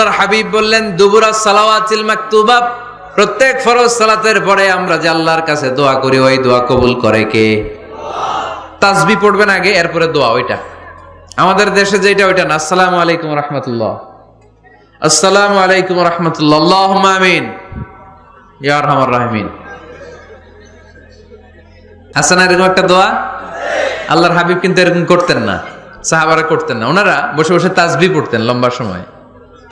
হাবিব বললেন, দুবুরা সালাওয়াতিল মাকতুবা প্রত্যেক ফরজ সালাতের পরে আমরা যে আল্লাহর কাছে দোয়া করি, ওই দোয়া কবুল করে কে? তাসবি পড়বেন আগে, এরপরে দোয়া, ওইটা। আমাদের দেশে যেটা ওইটা না। আসসালামু আলাইকুম রহমতুল্লাহ। আসসালামু আলাইকুম রহমতুল্লাহ। আমিন। এরকম একটা দোয়া? আল্লাহর হাবিব কিন্তু এরকম করতেন না। সাহাবারা করতেন না। ওনারা বসে বসে তাসবি পড়তেন লম্বা সময়।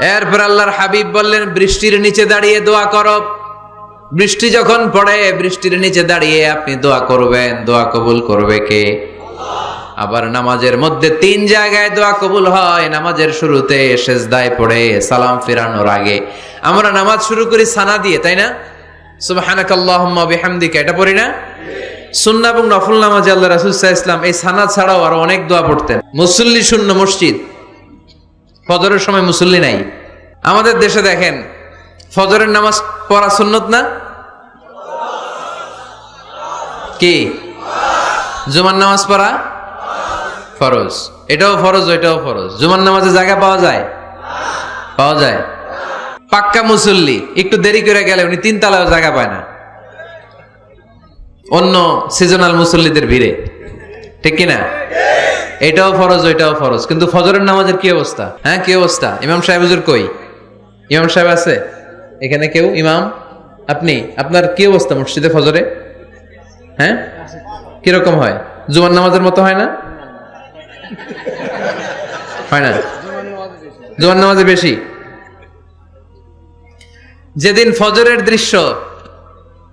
এরপর আল্লাহর হাবিব বললেন, বৃষ্টির নিচে দাঁড়িয়ে দোয়া করো। বৃষ্টি যখন পড়ে, বৃষ্টির নিচে দাঁড়িয়ে আপনি দোয়া করবেন। দোয়া কবুল করবে কে? আবার নামাজের মধ্যে তিন জায়গায় দোয়া কবুল হয়। নামাজের শুরুতে সেজদায় পড়ে, সালাম ফেরানোর আগে। আমরা নামাজ শুরু করি সানা দিয়ে, তাই না? সুবহানাকাল্লাহুম্মা এটা পড়ি না? সুন্নাহ এবং নফল নামাজে আল্লাহ রাসূল আলাইহি এই সানা ছাড়াও আরও অনেক দোয়া পড়তেন। মুসল্লি শূন্য মসজিদ। ফজরের সময় মুসল্লি নাই। আমাদের দেশে দেখেন, ফজরের নামাজ পড়া সুন্নত না? কি? জুমার নামাজ পড়া ফরজ। এটাও ফরজ, ওইটাও ফরজ। জুমার নামাজে জায়গা পাওয়া যায়? পাওয়া যায়। পাক্কা মুসল্লি, একটু দেরি করে গেলে উনি তিন তালাও জায়গা পায় না। অন্য সিজনাল মুসল্লিদের ভিড়ে। ঠিক কিনা? এটাও ফরজ, ওইটাও ফরজ। কিন্তু ফজরের নামাজের কি অবস্থা? হ্যাঁ কি অবস্থা? ইমাম সাহেব হুজুর কই? ইমাম সাহেব আছে? এখানে কেউ? ইমাম? আপনি? আপনার কি অবস্থা মসজিদে ফজরে? হ্যাঁ? কীরকম হয়? জুমার নামাজের মতো হয় না? হয় না? জুমার নামাজে বেশি? যেদিন ফজরের দৃশ্য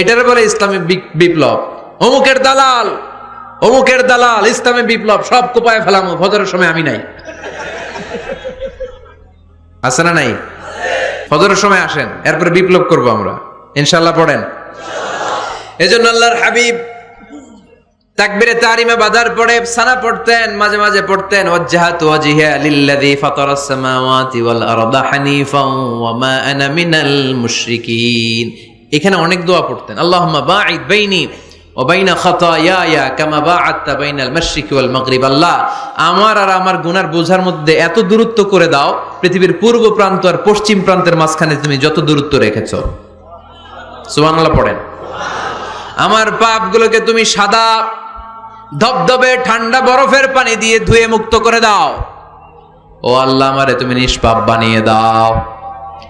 এটার বলে ইসলামী বিপ্লব। অমুকের দালাল অমুকের দালাল, ইসলামী বিপ্লব, সব কোপায় ফেলামো, ফজরের সময় আমি নাই। আছে না নাই? ফজরের সময় আসেন, এরপরে বিপ্লব করব আমরা। ইনশাল্লাহ পড়েন। এজন্য আল্লাহর হাবিব তাকবিরে তারিমে সানা পড়তেন, মাঝে মাঝে পড়তেন, ওয়াজ্জাহাতু ওয়াজহিয়া লিল্লাযী ফাতারাস সামাওয়াতি ওয়াল আরদা ওয়া মা আনা মিনাল মুশরিকিন। এখানে অনেক দোয়া পড়তেন। বাঈদ বাইনি ওয়া বাইনা খাতায়ায়া কামা বাআদতা বাইনাল মাশরিকি ওয়াল আল্লাহ, আমার আর আমার গুনার বোঝার মধ্যে এত দূরত্ব করে দাও, পৃথিবীর পূর্ব প্রান্ত আর পশ্চিম প্রান্তের মাঝখানে তুমি যত দূরত্ব রেখেছো। সুবহানাল্লাহ পড়েন। আমার পাপগুলোকে তুমি সাদা ধবধবে ঠান্ডা বরফের পানি দিয়ে ধুয়ে মুক্ত করে দাও। ও আল্লাহ, আমারে তুমি নিষ্পাপ বানিয়ে দাও।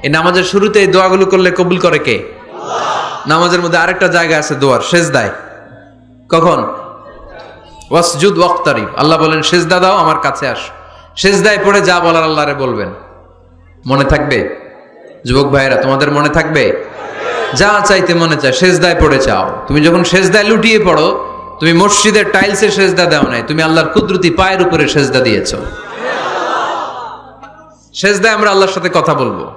এই নামাজের শুরুতে এই দোয়াগুলো করলে কবুল করে কে? নামাজের মধ্যে আরেকটা জায়গা আছে দোয়ার শেষ দায় কখন? ওয়াসজুদ ওয়াক্তারিব। আল্লাহ বলেন, সেজদা দাও, আমার কাছে আস। সেজদায় পড়ে যা বলার আল্লাহরে বলবেন। মনে থাকবে? যুবক ভাইয়েরা, তোমাদের মনে থাকবে? যা চাইতে মনে চায়, সেজদায় পড়ে চাও তুমি যখন সেজদায় লুটিয়ে পড়ো, তুমি মসজিদের টাইলসে সেজদা দাও নাই, তুমি আল্লাহর কুদরতি পায়ের উপরে সেজদা দিয়েছ। সেজদায় আমরা আল্লাহর সাথে কথা বলব।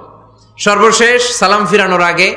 সর্বশেষ সালাম ফিরানোর আগে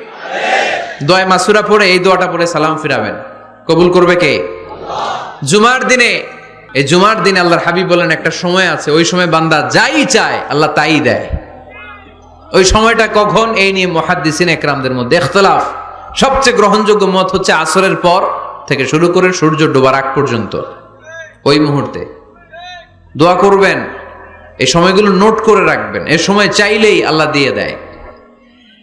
দোয়া মাসুরা পড়ে এই দোয়াটা পড়ে সালাম ফিরাবেন। কবুল করবে কে? জুমার দিনে, এই জুমার দিনে আল্লাহর হাবিব বলেন, একটা সময় আছে, ওই সময় বান্দা যাই চায়, আল্লাহ তাই দেয়। ওই সময়টা কখন? এই নিয়ে মহাদ্দিসিন একরামদের মধ্যে ইখতলাফ সবচেয়ে গ্রহণযোগ্য মত হচ্ছে আসরের পর থেকে শুরু করে সূর্য ডোবার আগ পর্যন্ত। ওই মুহূর্তে। দোয়া করবেন, এই সময়গুলো নোট করে রাখবেন, এ সময় চাইলেই আল্লাহ দিয়ে দেয়।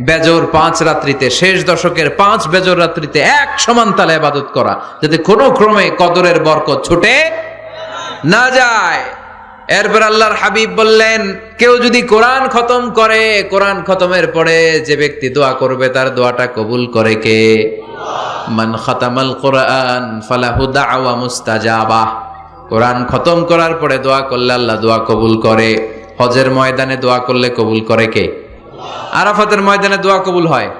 বেজর পাঁচ রাত্রিতে, শেষ দশকের পাঁচ বেজর রাত্রিতে এক সমান তালে আবাদত করা, যাতে কোনো ক্রমে কদরের বরকত ছুটে না যায়। এরপর আল্লাহর হাবিব বললেন, কেউ যদি কোরআন খতম করে, কোরআন খতমের পরে যে ব্যক্তি দোয়া করবে, তার দোয়াটা কবুল করে কে? মান খতামাল কোরআন ফালাহু দাওয়া মুস্তাজাবা। কোরআন খতম করার পরে দোয়া করলে আল্লাহ দোয়া কবুল করে। হজের ময়দানে দোয়া করলে কবুল করে কে? আরাফাতের ময়দানে দোয়া কবুল হয়।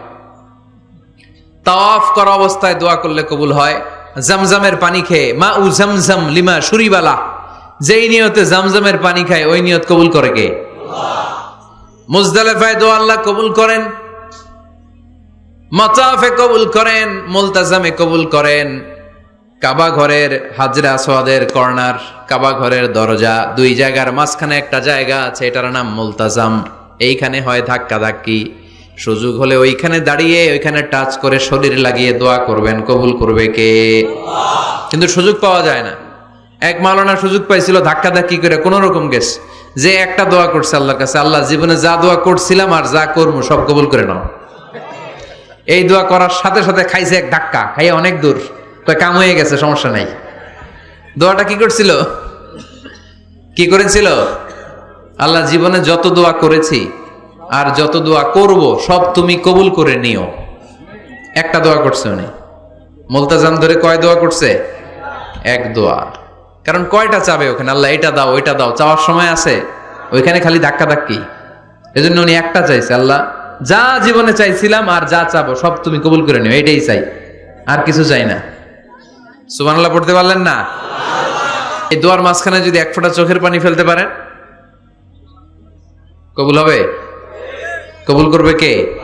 তাওয়াফ করা অবস্থায় দোয়া করলে কবুল হয়। জামজামের পানি খেয়ে, মা উ জামজাম লিমা সুরিবালা, যেই নিয়তে জামজামের পানি খায়, ওই নিয়ত কবুল করে কে? মুজদালেফায় দোয়া আল্লাহ কবুল করেন। মাতাফে কবুল করেন, মুলতাজামে কবুল করেন। কাবা ঘরের হাজরা সোয়াদের কর্নার, কাবা ঘরের দরজা, দুই জায়গার মাঝখানে একটা জায়গা আছে, এটার নাম মুলতাজাম। এইখানে হয় ধাক্কা ধাক্কি সুযোগ হলে ওইখানে দাঁড়িয়ে, ওইখানে টাচ করে শরীর লাগিয়ে দোয়া করবেন, কবুল করবে কে? কিন্তু সুযোগ পাওয়া যায় না। এক মালনা সুযোগ পাইছিল ধাক্কা ধাক্কি করে কোন রকম গেছে যে একটা দোয়া করছে আল্লাহর কাছে, আল্লাহ জীবনে যা দোয়া করছিলাম আর যা করব, সব কবুল করে নাও। এই দোয়া করার সাথে সাথে খাইছে এক ধাক্কা, খাইয়ে অনেক দূর। তো কাম হয়ে গেছে, সমস্যা নাই। দোয়াটা কি করছিল? কি করেছিল? আল্লাহ জীবনে যত দোয়া করেছি আর যত দোয়া করব, সব তুমি কবুল করে নিও। একটা দোয়া করছে উনি। মোলতাজাম ধরে কয় দোয়া করছে? এক দোয়া। কারণ কয়টা চাবে ওখানে? আল্লাহ, এটা দাও, ওইটা দাও। চাওয়ার সময় আছে। ওইখানে খালি ধাক্কা ধাক্কি এজন্য উনি একটা চাইছে, আল্লাহ, যা জীবনে চাইছিলাম আর যা চাবো, সব তুমি কবুল করে নিও। এটাই চাই। আর কিছু চাই না। সুবহানাল্লাহ, পড়তে পারলেন না? এই দোয়ার মাঝখানে যদি এক ফোঁটা চোখের পানি ফেলতে পারেন। কবুল হবে? কবুল করবে কে?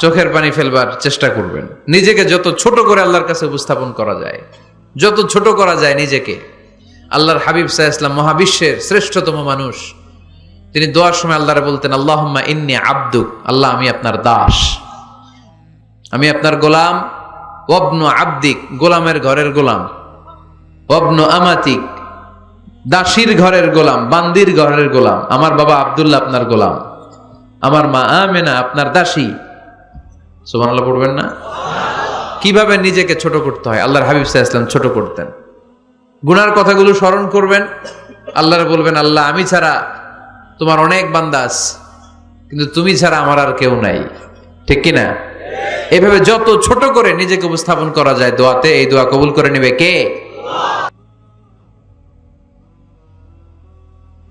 চোখের পানি ফেলবার চেষ্টা করবেন। নিজেকে যত ছোট করে আল্লাহর কাছে উপস্থাপন করা যায় যত ছোট করা যায় নিজেকে আল্লাহর হাবিব সাহা ইসলাম মহাবিশ্বের শ্রেষ্ঠতম মানুষ তিনি দোয়ার সময় আল্লাহরে বলতেন আল্লাহম্মা ইন্নি আব্দুক আল্লাহ আমি আপনার দাস। আমি আপনার গোলাম। ওবন আব্দিক গোলামের ঘরের গোলাম। ওবন আমাতিক দাসীর ঘরের গোলাম, বান্দির ঘরের গোলাম, আমার বাবা আব্দুল্লাহ আপনার গোলাম, আমার মা আমেনা আপনার দাসী। সুবহানাল্লাহ পড়বেন না? কীভাবে নিজেকে ছোট করতে হয়? আল্লাহর হাবিব সাহা ইসলাম ছোট করতেন। গুনার কথাগুলো স্মরণ করবেন। আল্লাহরে বলবেন, আল্লাহ, আমি ছাড়া তোমার অনেক বান্দাস কিন্তু তুমি ছাড়া আমার আর কেউ নাই। ঠিক কি না এভাবে যত ছোট করে নিজেকে উপস্থাপন করা যায়, দোয়াতে এই দোয়া কবুল করে নেবে কে?